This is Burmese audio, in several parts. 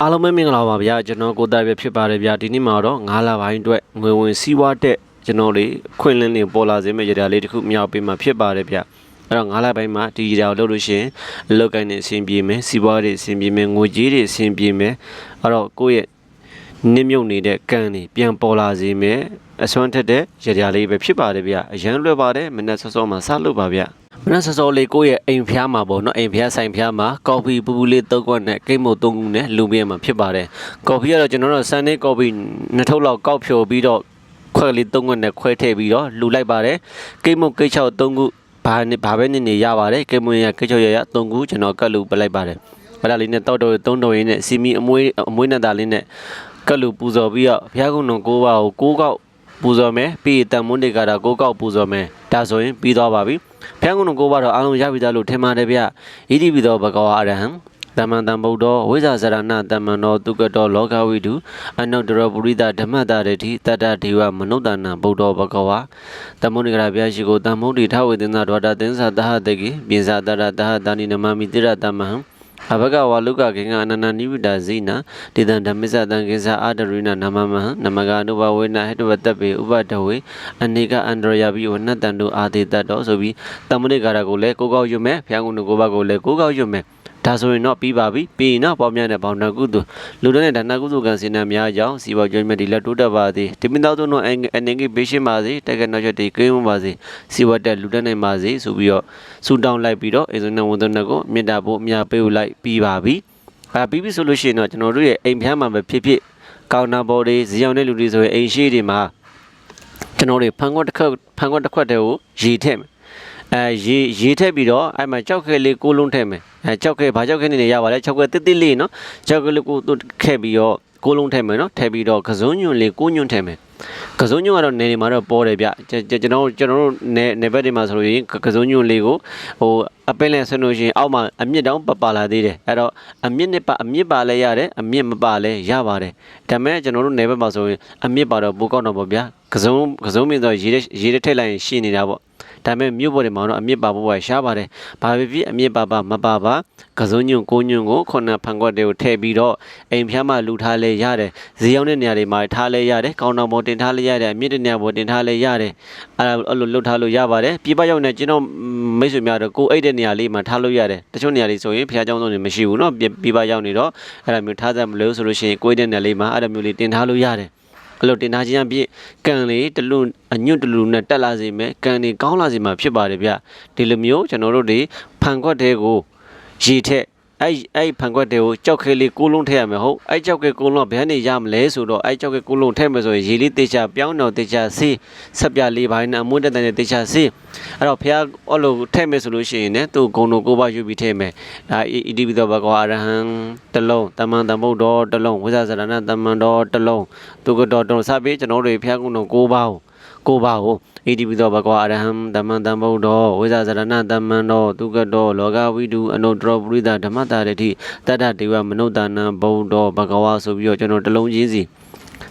အားလုံးပဲမင်္ဂလာပါဗျာကျွန်တော်ကိုသားပဲဖြစ်ပါတယ်ဗျာဒီနေ့မှာတော့9လပိုင်းအတွက်ငွေဝင်စီးပွားတက်ကျွန်တော်လေးခွင့်လင်းနေပေါ်လာစေမယ့်ကြရာလေးတစ်ခုမြောက်ပေးမှာဖြစ်ပါတယ်ဗျာအဲ့တော့9လပိုင်းမှာဒီကြရာကိုလုပ်လို့ရှိရင်အလုပ်ကိုင်းနေအဆင်ပြေမယ်စီးပွားတွေအဆင်ပြေမယ်ငွေကြေးတွေအဆင်ပြေမယ်အဲ့တော့ကိုယ့်ရဲ့နစ်မြုပ်နေတဲ့ကံတွေပြန်ပေါ်လာစေမယ်အစွမ်းထက်တဲ့ကြရာလေးပဲဖြစ်ပါတယ်ဗျာအရန်လွယ်ပါတယ်မနေ့စောစောမှာစလုပ်ပါဗျာ မနက်စောစောလေးကိုယ့်ရဲ့အိမ်ဖျားမှာပေါ့နော်အိမ်ဖျားဆိုင်ဖျားမှာကော်ဖီပူပူလေးသုံးခွက်နဲ့ကိတ်မုတ်သုံးခုနဲ့လူပြဲမှာဖြစ်ပါတယ်ကော်ဖီကတော့ကျွန်တော်တို့ဆန်နေကော်ဖီနှစ်ထုပ်လောက်ကောက်ဖြိုပြီးတော့ခွက်လေးသုံးခွက်နဲ့ခွဲထည့်ပြီးတော့လူလိုက်ပါတယ်ကိတ်မုတ်ကိတ်ချောက်သုံးခုဘာနဲ့ဘာပဲနေနေရပါတယ်ကိတ်မုတ်ရကိတ်ချောက်ရရသုံးခုကျွန်တော်ကတ်လူပလိုက်ပါတယ်အဲ့ဒါလေးနဲ့တောက်တော့သုံးတော်ရင်းနဲ့စီမီအမွေးအမွေးနဲ့သားလေးနဲ့ကတ်လူပူဇော်ပြီးတော့ဘုရားကုံတော်ကိုးပါးကိုကိုးကောက်ပူဇော်မယ်ပြီးရင်တန်မွန်းတွေကတာကိုးကောက်ပူဇော်မယ်ဒါဆိုရင်ပြီးသွားပါပြီ ဖျံကုန်းကိုပါတော့အားလုံးရပြီသားလို့ထင်ပါတယ်ဗျဣတိပိသောဘဂဝါအရဟံတမန်တံဗုဒ္ဓဝိဇာစရဏတမန်တော်သူကတော်လောကဝိတုအနုတ္တရပုရိသဓမ္မတရတိတတ္တဒေဝမနုဿာနံဗုဒ္ဓဘဂဝါတမုန်ကရာဗျာရှိကိုတမ္မုဒ္ဓိထဝေသင်္သာဒဝတာသင်္သာတဟတေကိပြင်စာတရတဟတာနိနမမိတိရတမဟံ အဘဂဝါလုကခေငါအနန္တနိဝိတာဇိနာဒေတံဓမ္မစ္စတံကိစ္စအာတရိနာနမမဟံနမကအနုဘဝေနဟေတဝတ္တပေဥပတဝေအနေကအန္တရယပိဝနတ္တန္တုအာတိတ္တောဆိုပြီးတမ္မနိကာရကိုလည်းကိုကောက်ရွတ်မယ်ဘုရားကုန်းကိုဘကိုလည်းကိုကောက်ရွတ်မယ် ဒါဆိုရင်တော့ပြီးပါပြီပြီးရင်တော့ပေါများတဲ့ဘောင်နာကုသိုလ်လူတို့နဲ့ဒါနာကုသိုလ်ကံစင်နာများကြောင့်စီဘောကျွမ်းမြတ်ဒီလက်တိုးတက်ပါသည်ဒီမိသားစုတို့အနေငယ်ပေးရှင်းပါစေတက်ကနောက်ချက်ဒီကိန်းမပါစေစီဝတ်တက်လူတက်နိုင်ပါစေဆိုပြီးတော့ဆူတောင်းလိုက်ပြီးတော့အေဇုနဝန်သွန်းကိုမေတ္တာဖို့အများပေးလိုက်ပြီးပါပြီအဲပြီးပြီဆိုလို့ရှိရင်တော့ကျွန်တော်တို့ရဲ့အိမ်ဖျားမှာပဲဖြစ်ဖြစ်ကောင်နာဘော်တွေဇီယောင်တဲ့လူတွေဆိုရင်အိမ်ရှိတွေမှာကျွန်တော်တွေဖန်ခွက်တစ်ခက်ဖန်ခွက်တစ်ခွက်တည်းကိုရေထည့်မယ် အဲရေရေထည့်ပြီးတော့အဲ့မှာကြောက်ခဲလေးကိုလုံးထည့်မယ်အဲကြောက်ခဲဘာကြောက်ခဲနေနေရပါလဲကြောက်ခဲတစ်တစ်လေးနော်ကြောက်ခဲလေးကိုသူခဲပြီးတော့ကိုလုံးထည့်မယ်နော်ထည့်ပြီးတော့ကစုံညွန့်လေးကိုညွန့်ထည့်မယ်ကစုံညွန့်ကတော့နေနေမှာတော့ပေါ်တယ်ဗျကျွန်တော်ကျွန်တော်တို့နေနေဘက်တွေမှာဆိုလို့ရင်ကစုံညွန့်လေးကိုဟိုအပင်းလဲဆွလို့ရှိရင်အောက်မှာအမြင့်တောင်ပပါလာသေးတယ်အဲ့တော့အမြင့်နဲ့ပါအမြင့်ပါလဲရတယ်အမြင့်မပါလဲရပါတယ်ဒါပေမဲ့ကျွန်တော်တို့နေဘက်မှာဆိုရင်အမြင့်ပါတော့ပိုကောက်တော့ပေါ့ဗျာ ကစုံကစုံမြင့်ဆိုရေရေထည့်လိုက်ရင်ရှင်းနေတာပေါ့ ဒါပေမဲ့မြို့ပေါ်တွေမှာတော့အမြင့်ပါဖို့ပဲရှားပါတယ်။ဘာဖြစ်ဖြစ်အမြင့်ပါပါမပါပါကစုံညွန့်ကိုညွန့်ကိုခုနဖန်ခွက်တွေကိုထည့်ပြီးတော့အိမ်ဖျားမှလူထားလဲရတယ်။ဈေးရောက်တဲ့နေရာတွေမှာထားလဲရတယ်။ကောင်းတော်ပေါ်တင်ထားလဲရတယ်။အမြင့်တဲ့နေရာပေါ်တင်ထားလဲရတယ်။အဲ့ဒါအဲ့လိုလှုပ်ထားလို့ရပါတယ်။ပြပရောက်နေကျွန်တော်မိတ်ဆွေများတော့ကိုအိတ်တဲ့နေရာလေးမှာထားလို့ရတယ်။တချို့နေရာတွေဆိုရင်ဖျားเจ้าဆုံးတွေမရှိဘူးเนาะပြပရောက်နေတော့အဲ့ဒါမျိုးထားစမ်းမလို့ဆိုလို့ရှိရင်ကိုအိတ်တဲ့နေရာလေးမှာအဲ့ဒါမျိုးလေးတင်ထားလို့ရတယ်။ အဲ့လိုတင်ထားခြင်းအပြင်ကံလေးတလူအညွတ်တလူနဲ့တက်လာစေမယ်ကံတွေကောင်းလာစေမှာဖြစ်ပါတယ်ဗျဒီလိုမျိုးကျွန်တော်တို့တွေဖန်ခွက်တဲ့ကိုရေထက် အဲ့အဲ့ဖန်ခွက်တဲ့ကိုကြောက်ခဲလေးကိုလုံးထည့်ရမယ်ဟုတ်အဲ့ကြောက်ခဲကိုလုံးကဘယ်ကနေရမလဲဆိုတော့အဲ့ကြောက်ခဲကိုလုံးထည့်မယ်ဆိုရင်ရေလေးတေချာပြောင်းတော့တေချာဆေးဆက်ပြလေးပိုင်းနဲ့အမွှန်းတက်တဲ့တေချာဆေးအဲ့တော့ဖះအဲ့လိုထည့်မယ်ဆိုလို့ရှိရင်လည်းသူ့ဂုံတော်ကိုပါယူပြီးထည့်မယ်ဒါဣတိပိသောဘဂဝါအရဟံတလုံးတမန်တမုတ်တော်တလုံးဝိဇ္ဇာစရဏတမန်တော်တလုံးသူကတော်တော်စပြီးကျွန်တော်တို့ဖះကုံတော်ကိုပါ ကိုကိုပါကိုဣတိပိသောဘဂဝါအရဟံတမန်တမုတ်တော်ဝိဇ္ဇာစရဏတမန်တော်သူကတော်လောကဝိတုအနုတ္တရပရိသဓမ္မတာရတိတတ္တဒေဝမနုဿာနံဘုံတော်ဘဂဝါဆိုပြီးတော့ကျွန်တော်တလုံးချင်းစီ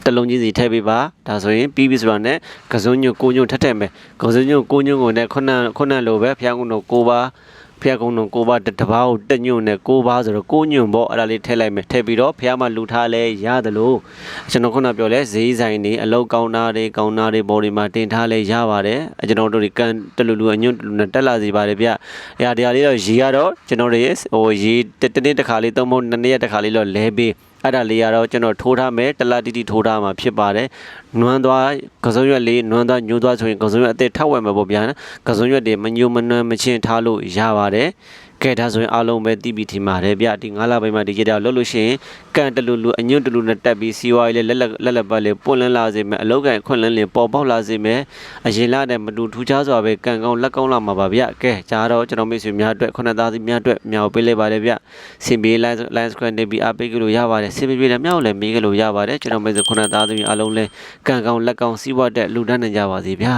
တလုံးချင်းစီထည့်ပေးပါဒါဆိုရင်ပြီးပြီဆိုတာနဲ့ကစုံညွတ်ကိုညွတ်ထက်ထက်မယ်ကစုံညွတ်ကိုညွတ်ကိုနဲ့ခုနခုနလိုပဲဖျားကုန်းတော်ကိုပါ ဖျားကုန်းတော်ကိုပါတဘာကိုတက်ညွတ်နဲ့ကိုပါဆိုတော့ကိုညွတ်ပေါ့အဲ့ဒါလေးထည့်လိုက်မယ်ထည့်ပြီးတော့ဖျားမှလူထားလဲရတယ်လို့ကျွန်တော်ခုနပြောလဲဈေးဆိုင်တွေအလောက်ကောင်းတာတွေကောင်းတာတွေဘော်တွေမှာတင်ထားလဲရပါတယ်ကျွန်တော်တို့ဒီကန်တလူလူအညွတ်နဲ့တက်လာစီပါတယ်ဗျ။အဲ့ဒါတရားလေးတော့ရေကတော့ကျွန်တော်တွေဟိုရေတနေ့တစ်ခါလေးသုံးဖို့နှစ်နေ့တစ်ခါလေးတော့လဲပေး အဲ့ဒါလေးကတော့ကျွန်တော်ထိုးထားမယ်တလားတီတီထိုးထားမှာဖြစ်ပါတယ်နွမ်းသွားကစုံရွက်လေးနွမ်းသွားညိုးသွားဆိုရင်ကစုံရွက်အစ်စ်ထပ်ဝယ်မှာပေါ့ဗျာကစုံရွက်တွေမညိုမနွမ်းမချင်းထားလို့ရပါတယ်ကဲဒါဆိုရင်အားလုံးပဲတီးပြီးထင်ပါတယ်ဗျဒီ9လပိုင်းမှာဒီကြတဲ့လှုပ်လို့ရှိရင်ကန်တလူလူအညွန့်တလူနဲ့တက်ပြီးစီဝါရေးလက်လက်လက်လက်ပတ်လေးပွင့်လန်းလာစေမယ်အလောက်ကန်ခွင့်လန်းလေးပေါ်ပေါက်လာစေမယ်အရင်လနဲ့မတူထူးခြားစွာပဲကန်ကောင်းလက်ကောင်းလာမှာပါဗျကဲဂျားတော့ကျွန်တော်မိတ်ဆွေများအတွက်ခုနှစ်သားစီများအတွက်မြောက်ပေးလိုက်ပါတယ်ဗျစင်ပြေ line line square နေပြီးအားပေးကြလို့ရပါတယ်စင်ပြေလည်းမြောက်လည်းမေးကြလို့ရပါတယ်ကျွန်တော်မိတ်ဆွေခုနှစ်သားစီအားလုံးလဲကန်ကောင်းလက်ကောင်းစီးပွားတဲ့လူတန်းနေကြပါစေဗျာ